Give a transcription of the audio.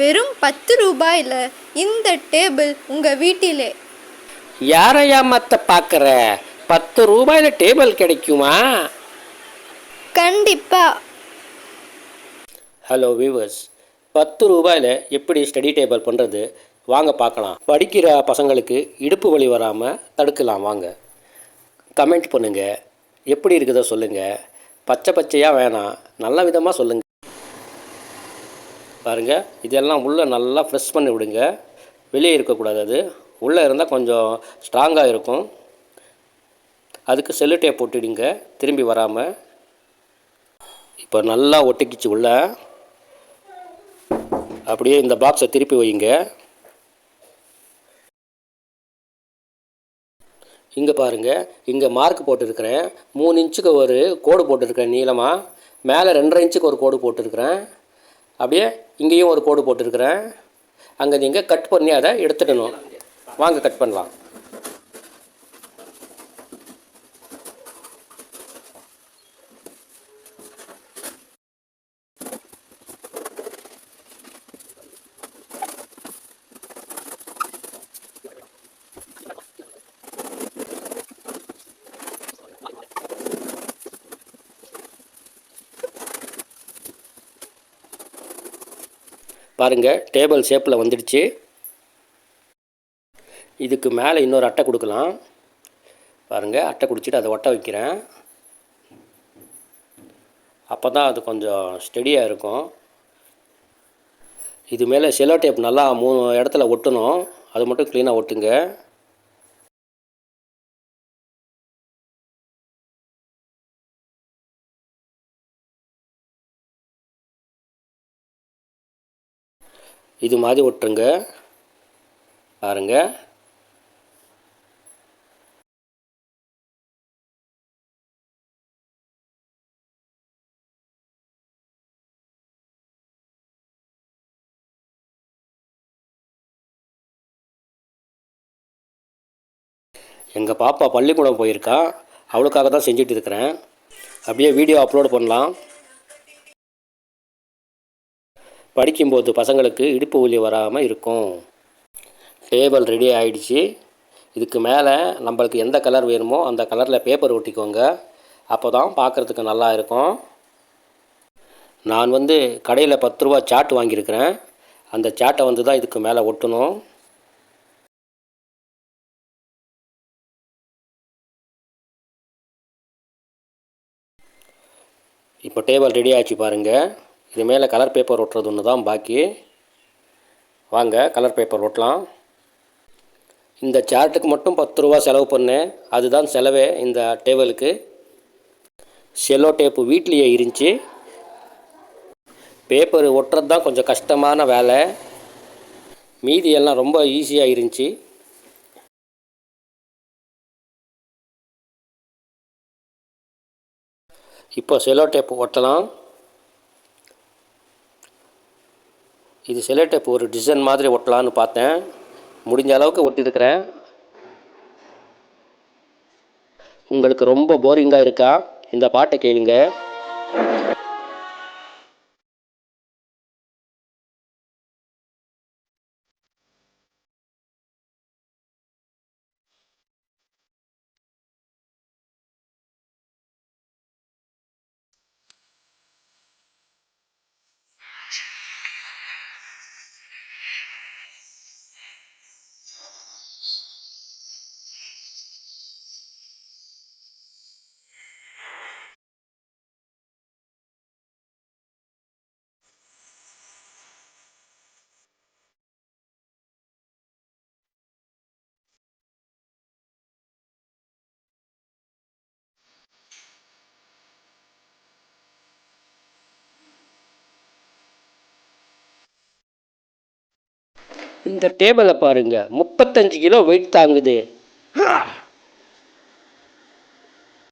வெறும் பத்து ரூபாயில் இந்த டேபிள் உங்கள் வீட்டிலே. யாரையா மத்த பார்க்குற பத்து ரூபாயில் டேபிள் கிடைக்குமா? கண்டிப்பாக ஹலோ வியூவர்ஸ் பத்து ரூபாயில் எப்படி ஸ்டடி டேபிள் பண்ணுறது வாங்க பார்க்கலாம். படிக்கிற பசங்களுக்கு இடுப்பு வலி வராமல் தடுக்கலாம். வாங்க. கமெண்ட் பண்ணுங்கள் எப்படி இருக்குதோ சொல்லுங்கள் பச்சை பச்சையாக வேணாம். நல்ல விதமாக சொல்லுங்கள் பாருங்கள் இதெல்லாம் உள்ளே நல்லா ஃப்ரெஷ் பண்ணி விடுங்க. வெளியே இருக்கக்கூடாது அது. உள்ளே இருந்தால் கொஞ்சம் ஸ்ட்ராங்காக இருக்கும். அதுக்கு செல்லுட்டையை போட்டுடுங்க. திரும்பி வராமல் இப்போ நல்லா ஒட்டிக்கிச்சு உள்ள. அப்படியே இந்த பாக்ஸை திருப்பி வைங்க. இங்கே பாருங்கள் இங்கே மார்க் போட்டிருக்கிறேன். மூணு இன்ச்சுக்கு ஒரு கோடு போட்டிருக்கிறேன் நீளமாக மேலே ரெண்டரை இன்ச்சுக்கு ஒரு கோடு போட்டிருக்கிறேன். அப்படியே இங்கேயும் ஒரு கோடு போட்டிருக்கிறேன். அங்கே நீங்கள் கட் பண்ணி அதை எடுத்துடணும் வாங்க கட் பண்ணலாம். பாருங்கள் டேபிள் ஷேப்பில் வந்துடுச்சு. இதுக்கு மேலே இன்னொரு அட்டை கொடுக்கலாம். பாருங்கள் அட்டை குடிச்சிட்டு அதை ஒட்ட வைக்கிறேன். அப்போ தான் அது கொஞ்சம் ஸ்டெடியாக இருக்கும். இது மேலே செலோ டேப் நல்லா மூணு இடத்துல ஒட்டணும். அது மட்டும் க்ளீனாக ஒட்டுங்க. இது மாதிரி ஒட்டுருங்க. பாருங்க. எங்கள் பாப்பா பள்ளிக்கூடம் போயிருக்கா. அவளுக்காக தான் செஞ்சுட்டு இருக்கிறேன். அப்படியே வீடியோ அப்லோட் பண்ணலாம். படிக்கும்போது பசங்களுக்கு இடுப்பு ஒலி வராமல் இருக்கும். டேபிள் ரெடி ஆகிடுச்சு இதுக்கு மேலே நம்மளுக்கு எந்த கலர் வேணுமோ அந்த கலரில் பேப்பர் ஒட்டிக்கோங்க. அப்போ தான் பார்க்குறதுக்கு நல்லா இருக்கும். நான் வந்து கடையில் பத்து ரூபா சாட் வாங்கியிருக்கிறேன். அந்த சாட்டை வந்து தான் இதுக்கு மேலே ஒட்டணும். இப்போ டேபிள் ரெடி ஆச்சு பாருங்கள் இது மேலே கலர் பேப்பர் ஒட்டுறது ஒன்று தான் பாக்கி. வாங்க கலர் பேப்பர் ஒட்டலாம். இந்த சார்ட்டுக்கு மட்டும் பத்து ரூபா செலவு பண்ணேன் அதுதான் செலவே இந்த டேபிளுக்கு செல்லோ டேப்பு வீட்லேயே இருந்துச்சு. பேப்பர் ஒட்டுறது தான் கொஞ்சம் கஷ்டமான வேலை. மீதியெல்லாம் ரொம்ப ஈஸியாக இருந்துச்சு. இப்போ செல்லோ டேப்பு ஒட்டலாம். இது செல்லோ இப்போ ஒரு டிசைன் மாதிரி ஒட்டலான்னு பார்த்தேன். முடிஞ்ச அளவுக்கு ஒட்டியிருக்கிறேன். உங்களுக்கு ரொம்ப போரிங்காக இருக்கா? இந்த பாட்டை கேளுங்க. இந்த டேபிளை பாருங்கள் முப்பத்தஞ்சு கிலோ வெயிட் தாங்குது.